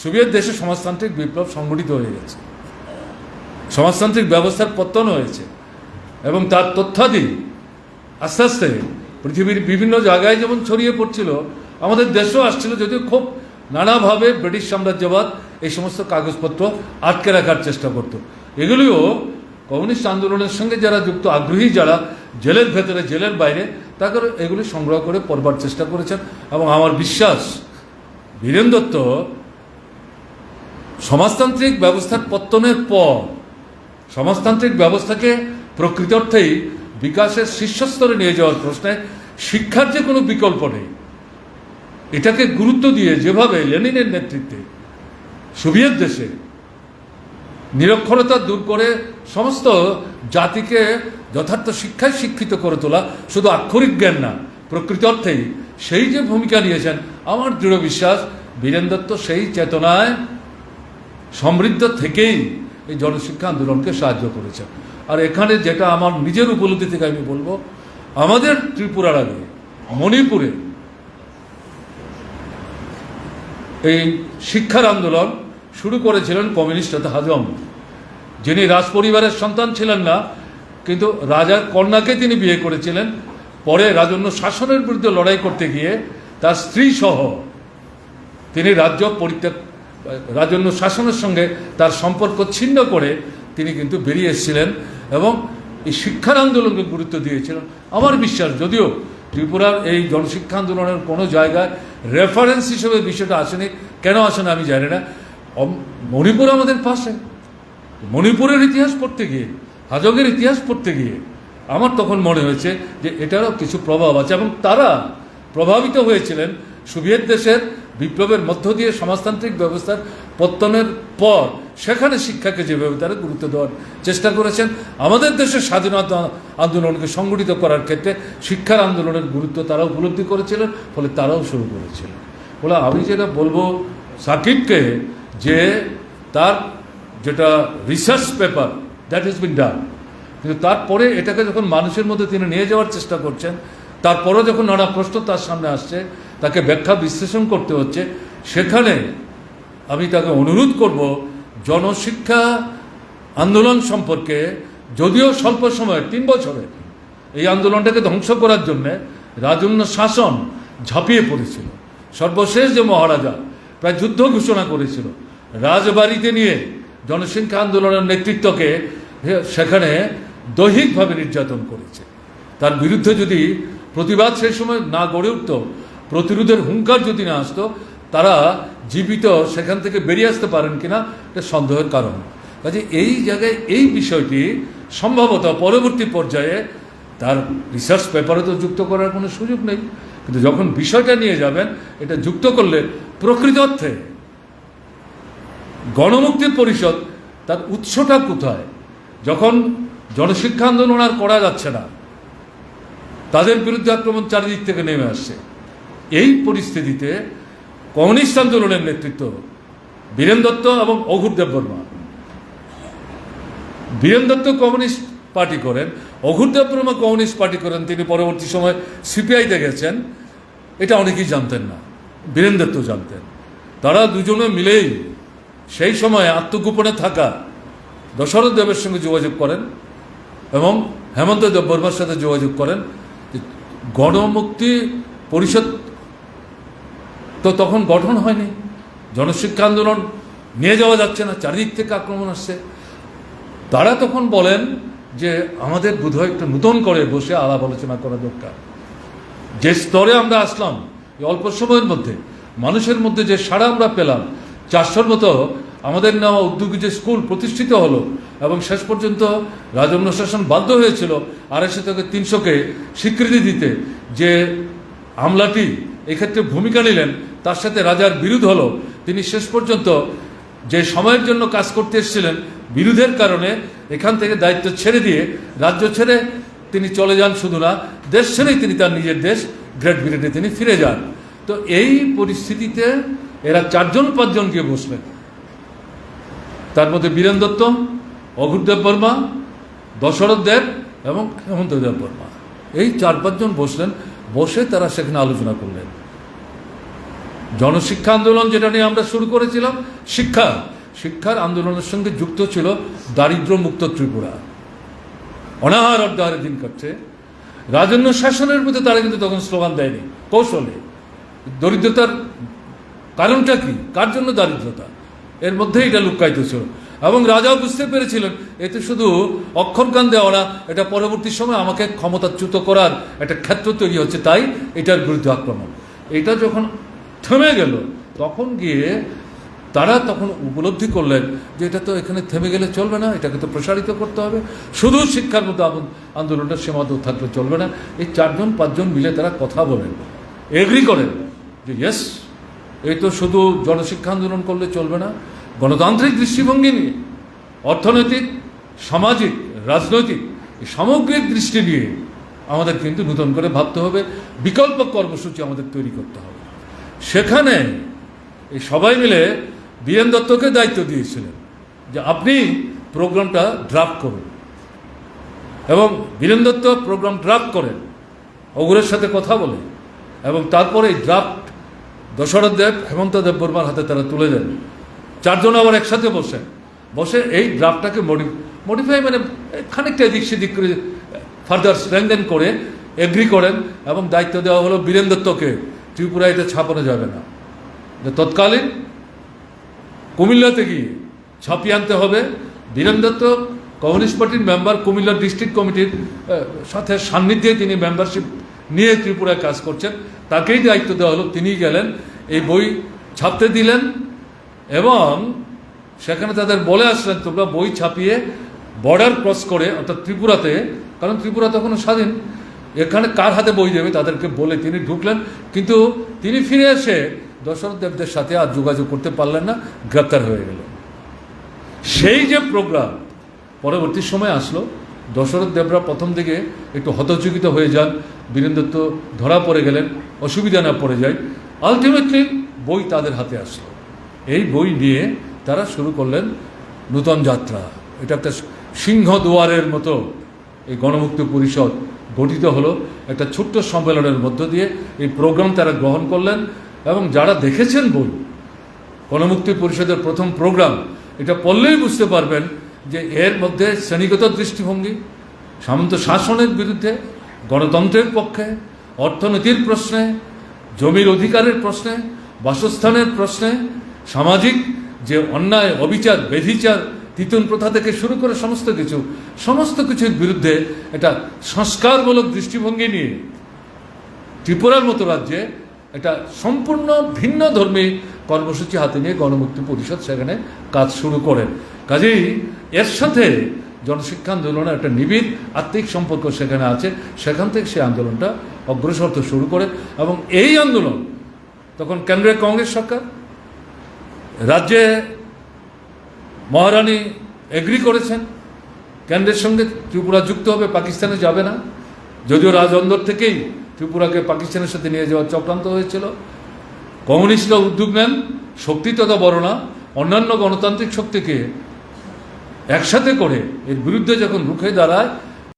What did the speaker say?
Soviet দেশে সমাজতান্ত্রিক বিপ্লব সংগঠিত হয়ে গেছে। সমাজতান্ত্রিক ব্যবস্থার পতন হয়েছে এবং তার তথ্যাদি আস্তে আস্তে পৃথিবীর বিভিন্ন জায়গায় যেমন ছড়িয়ে পড়ছিল, আমাদের দেশেও আসছিল, যদিও খুব নানাভাবে ব্রিটিশ সাম্রাজ্যবাদ এই সমস্ত কাগজপত্র আটকে রাখার চেষ্টা করত। এগুলিও কমিউনিস্ট আন্দোলনের সঙ্গে যারা যুক্ত, আগ্রহী যারা, জেলের ভেতরে, জেলের বাইরে, তাকে এগুলি সংগ্রহ করে পড়বার চেষ্টা করেছেন এবং আমার বিশ্বাস, বীরেন দত্ত সমাজতান্ত্রিক ব্যবস্থার পত্তনের পর, সমাজতান্ত্রিক ব্যবস্থাকে প্রকৃত অর্থেই বিকাশের শীর্ষস্তরে নিয়ে যাওয়ার প্রশ্নে শিক্ষার যে কোনো বিকল্প নেই। এটাকে গুরুত্ব দিয়ে যেভাবে লেনিনের নেতৃত্বে সোভিয়েত দেশে নিরক্ষরতা দূর করে সমস্ত জাতিকে যথার্থ শিক্ষায় শিক্ষিত করে তোলা শুধু আক্ষরিক জ্ঞান না, প্রকৃত অর্থেই সেই যে ভূমিকা নিয়েছেন, আমার দৃঢ় বিশ্বাস বীরেন দত্ত সেই চেতনায় সমৃদ্ধ থেকেই এই জনশিক্ষা আন্দোলনকে সাহায্য করেছে। আর এখানে যেটা আমার নিজের উপলব্ধি থেকে আমি বলব, আমাদের ত্রিপুরার আগে মণিপুরে এই শিক্ষার আন্দোলন শুরু করেছিলেন কমিউনিস্ট নেতা হাজম যিনি রাজ পরিবারের সন্তান ছিলেন না, কিন্তু রাজার কন্যাকে তিনি বিয়ে করেছিলেন। পরে রাজন্য শাসনের বিরুদ্ধে লড়াই করতে গিয়ে তার স্ত্রী সহ তিনি রাজ্য পরিত্যাগ রাজন্য শাসনের সঙ্গে তার সম্পর্ক ছিন্ন করে তিনি কিন্তু বেরিয়ে এসেছিলেন এবং এই শিক্ষার আন্দোলনকে গুরুত্ব দিয়েছিলেন। আমার বিশ্বাস, যদিও ত্রিপুরার এই জনশিক্ষা আন্দোলনের কোনো জায়গায় রেফারেন্স হিসেবে বিষয়টা আসেনি, কেন আসে না আমি জানি না। মণিপুর আমাদের পাশে। মণিপুরের ইতিহাস পড়তে গিয়ে, হাজগের ইতিহাস পড়তে গিয়ে আমার তখন মনে হয়েছে যে এটারও কিছু প্রভাব আছে এবং তারা প্রভাবিত হয়েছিলেন সোভিয়েত দেশের বিপ্লবের মধ্য দিয়ে সমাজতান্ত্রিক ব্যবস্থার পত্তনের পর সেখানে শিক্ষাকে যেভাবে তারা গুরুত্ব দেওয়ার চেষ্টা করেছেন, আমাদের দেশের স্বাধীনতা আন্দোলনকে সংগঠিত করার ক্ষেত্রে শিক্ষার আন্দোলনের গুরুত্ব তারা উপলব্ধি করেছিলেন, ফলে তারাও শুরু করেছিলেন বলে আমি যেটা বলব সাকিবকে, যে তার যেটা research paper that is been done কিন্তু তারপরে এটাকে যখন মানুষের মধ্যে তিনি নিয়ে যাওয়ার চেষ্টা করছেন তারপরে যখন নানা প্রশ্ন তার সামনে আসছে তাকে ব্যাখ্যা বিশ্লেষণ করতে হচ্ছে। সেখানে আমি তাকে অনুরোধ করব, জনশিক্ষা আন্দোলন সম্পর্কে যদিও স্বল্প সময়, তিন বছরে, এই আন্দোলনটাকে ধ্বংস করার জন্য রাজন্য শাসন ঝাঁপিয়ে পড়েছিল। সর্বশেষ যে মহারাজা প্রায় যুদ্ধ ঘোষণা করেছিল, রাজবাড়িতে নিয়ে জনসংখ্যা আন্দোলনের নেতৃত্বকে সেখানে দৈহিকভাবে নির্যাতন করেছে। তার বিরুদ্ধে যদি প্রতিবাদ সেই সময় না গড়ে উঠত প্রতিরোধের হুঙ্কার যদি না আসতো, তারা জীবিত সেখান থেকে বেরিয়ে আসতে পারেন কিনা, এটা সন্দেহের কারণ। কাজে এই জায়গায় এই বিষয়টি সম্ভবত পরবর্তী পর্যায়ে তার রিসার্চ পেপারে তো যুক্ত করার কোনো সুযোগ নেই। কিন্তু যখন বিষয়টা নিয়ে যাবেন, এটা যুক্ত করলে প্রকৃত অর্থে গণমুক্তি পরিষদ তার উৎসটা কোথায়? যখন জনশিক্ষা আন্দোলন আর করা যাচ্ছে না, তাদের বিরুদ্ধে আক্রমণ চারিদিক থেকে নেমে আসছে। এই পরিস্থিতিতে কমিউনিস্ট আন্দোলনের নেতৃত্ব বীরেন দত্ত এবং অঘুর দেববর্মা বীরেন দত্ত কমিউনিস্ট পার্টি করেন, অঘুর দেববর্মা কমিউনিস্ট পার্টি করেন, তিনি পরবর্তী সময় সিপিআইতে গেছেন। এটা অনেকেই জানতেন না, বীরেন দত্ত জানতেন। তারা দুজনে মিলেই সেই সময় আত্মগোপনে থাকা দশরথ দেবের সঙ্গে যোগাযোগ করেন এবং হেমন্ত দেববর্মার সাথে যোগাযোগ করেন গণমুক্তি পরিষদ তো তখন গঠন হয়নি। জনশিক্ষা আন্দোলন নিয়ে যাওয়া যাচ্ছে না, চারিদিক থেকে আক্রমণ আসছে। তারা তখন বলেন যে আমাদের বোধহয় একটা নতুন করে বসে আলাপ আলোচনা করা দরকার। যে স্তরে আমরা আসলাম, এই অল্প সময়ের মধ্যে, মানুষের মধ্যে যে সাড়া আমরা পেলাম, চারশোর মতো আমাদের নেওয়া উদ্যোগী যে স্কুল প্রতিষ্ঠিত হলো এবং শেষ পর্যন্ত রাজন্য শাসন বাধ্য হয়েছিল আড়াইশো থেকে তিনশোকে স্বীকৃতি দিতে যে আমলাটি এক্ষেত্রে ভূমিকা নিলেন তার সাথে রাজার বিরোধ হলো। তিনি শেষ পর্যন্ত যে সময়ের জন্য কাজ করতে এসেছিলেন, বিরোধের কারণে এখান থেকে দায়িত্ব ছেড়ে দিয়ে রাজ্য ছেড়ে তিনি চলে যান শুধু না, দেশ ছেড়েই তিনি তার নিজের দেশ গ্রেট ব্রিটেনে তিনি ফিরে যান। তো এই পরিস্থিতিতে এরা চারজন পাঁচজন গিয়ে বসলেন। তার মধ্যে বীরেন দত্ত অঘুরদেব বর্মা, দশরথ দেব এবং হেমন্ত দেব বর্মা। এই চার পাঁচজন বসলেন, বসে তারা সেখানে আলোচনা করলেন। জনশিক্ষা আন্দোলন যেটা নিয়ে আমরা শুরু করেছিলাম, শিক্ষা। শিক্ষার আন্দোলনের সঙ্গে যুক্ত ছিল দারিদ্র মুক্ত ত্রিপুরা। অনাহার অর্ধাহারে দিন কাটছে। রাজন্য শাসনের মধ্যে তারা কিন্তু তখন স্লোগান দেয়নি। কৌশলে। দরিদ্রতার কারণটা কি? কার জন্য দারিদ্রতা? এর মধ্যেই এটা লুকায়িত ছিল। এবং রাজাও বুঝতে পেরেছিলেন, এতে শুধু অক্ষরগান দেওয়া না, এটা পরবর্তী সময় আমাকে ক্ষমতাচ্যুত করার একটা ক্ষেত্র তৈরি হচ্ছে, তাই এটার বিরুদ্ধে আক্রমণ। এটা যখন থেমে গেল। তখন গিয়ে তারা তখন উপলব্ধি করলেন যে এটা তো এখানে থেমে গেলে চলবে না, এটাকে তো প্রসারিত করতে হবে। শুধু শিক্ষার মতো আন্দোলনটা সীমাবদ্ধ থাকলে চলবে না। এই চারজন, পাঁচজন মিলে তারা কথা বলেন এগ্রি করেন যে ইয়েস এই তো শুধু জনশিক্ষা আন্দোলন করলে চলবে না। গণতান্ত্রিক দৃষ্টিভঙ্গি নিয়ে, অর্থনৈতিক, সামাজিক, রাজনৈতিক সামগ্রিক দৃষ্টি নিয়ে আমাদের কিন্তু নতুন করে ভাবতে হবে। বিকল্প কর্মসূচি আমাদের তৈরি করতে হবে। সেখানে এই সবাই মিলে বীরেন দত্তকে দায়িত্ব দিয়েছিলেন যে আপনি প্রোগ্রামটা ড্রাফট করুন। এবং বীরেন দত্ত প্রোগ্রাম ড্রাফট করেন অগুরের সাথে কথা বলে, এবং তারপরে এই ড্রাফট দশরথ দেব, হেমন্ত দেব বর্মার হাতে তারা তুলে দেন। চারজন আবার একসাথে বসেন। বসে এই ড্রাফটটাকে মডি মডিফাই মানে খানিকটা এদিক সেদিক করে ফার্দার স্ট্রেংদেন করে এগ্রি করেন এবং দায়িত্ব দেওয়া হলো বীরেন দত্তকে। ত্রিপুরা এটা ছাপানো যাবে না। তৎকালীন কুমিল্লাতে গিয়ে ছাপিয়ে আনতে হবে। বীরেন দত্ত কমিউনিস্ট পার্টির মেম্বার, কুমিল্লা ডিস্ট্রিক্ট কমিটির সাথে সান্নিধ্যে তিনি মেম্বারশিপ নিয়ে ত্রিপুরায় কাজ করছেন। তাকেই দায়িত্ব দেওয়া হলো। তিনিই গেলেন, এই বই ছাপতে দিলেন এবং সেখানে তাদের বলে আসলেন, তোমরা বই ছাপিয়ে বর্ডার ক্রস করে, অর্থাৎ ত্রিপুরাতে, কারণ ত্রিপুরা তখনও স্বাধীন এখানে কার হাতে বই দেবে তাদেরকে বলে তিনি ঢুকলেন। কিন্তু তিনি ফিরে এসে দশরথ দেবদের সাথে আর যোগাযোগ করতে পারলেন না, গ্রেপ্তার হয়ে গেলেন সেই যে প্রোগ্রাম পরবর্তী সময় আসলো দশরথ দেবরা প্রথম দিকে একটু হতচকিত হয়ে যান বীরেন দত্ত ধরা পড়ে গেলেন, অসুবিধা না পড়ে যায়। আলটিমেটলি বই তাদের হাতে আসলো। এই বই নিয়ে তারা শুরু করলেন নূতন যাত্রা। এটা একটা সিংহ দুয়ারের মতো এই গণমুক্তি পরিষদ। গঠিত হলো একটা ছোট্ট সম্মেলনের মধ্য দিয়ে। এই প্রোগ্রাম তারা গ্রহণ করলেন এবং যারা দেখেছেন বই, গণমুক্তি পরিষদের প্রথম প্রোগ্রাম, এটা পড়লেই বুঝতে পারবেন যে এর মধ্যে শ্রেণীগত দৃষ্টিভঙ্গি, সামন্ত শাসনের বিরুদ্ধে, গণতন্ত্রের পক্ষে, অর্থনীতির প্রশ্নে, জমির অধিকারের প্রশ্নে, বাসস্থানের প্রশ্নে, সামাজিক যে অন্যায়, অবিচার, বেধিচার তিতুন প্রথা থেকে শুরু করে সমস্ত কিছু, সমস্ত কিছুর বিরুদ্ধে এটা সংস্কারমূলক দৃষ্টিভঙ্গি নিয়ে ত্রিপুরার মতো রাজ্যে একটা সম্পূর্ণ ভিন্ন ধর্মী কর্মসূচি হাতে নিয়ে গণমুক্তি পরিষদ সেখানে কাজ শুরু করেন। কাজেই এর সাথে জনশিক্ষা আন্দোলনের একটা নিবিড় আত্মিক সম্পর্ক সেখানে আছে, সেখান থেকে সেই আন্দোলনটা অগ্রসর শুরু করে এবং এই আন্দোলন তখন কেন্দ্রের কংগ্রেস সরকার, রাজ্যে মহারানী এগ্রি করেছেন। কেন্দ্রের সঙ্গে ত্রিপুরা যুক্ত হবে, পাকিস্তানে যাবে না। যদিও রাজবন্দর থেকেই ত্রিপুরাকে পাকিস্তানের সাথে নিয়ে যাওয়ার চক্রান্ত হয়েছিল। কমিউনিস্টরা উদ্যোগ নেন, শক্তি তথা বড় না অন্যান্য গণতান্ত্রিক শক্তিকে একসাথে করে এর বিরুদ্ধে যখন রুখে দাঁড়ায়